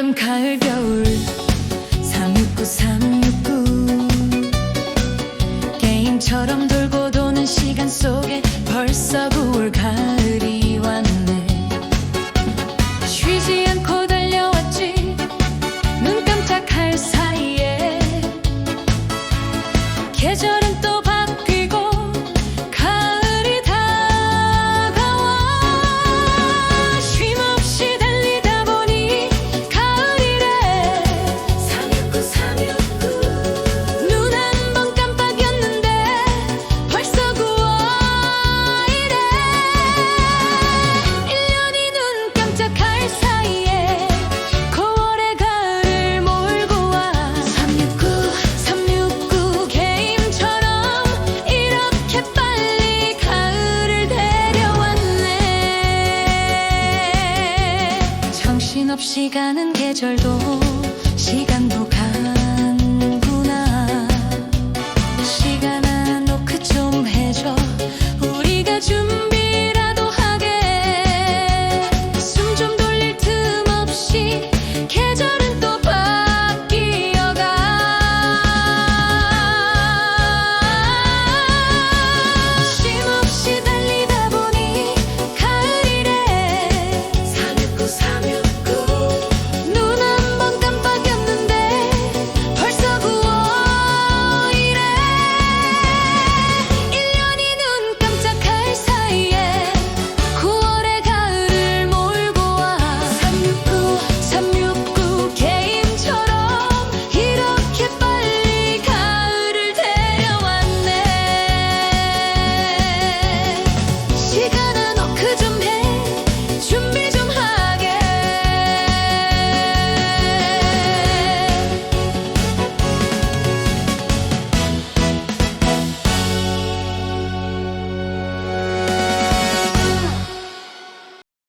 여름 가을 겨울. 369 369 게임처럼 돌고 도는 시간 속에 벌써 부 없이 가는 계절도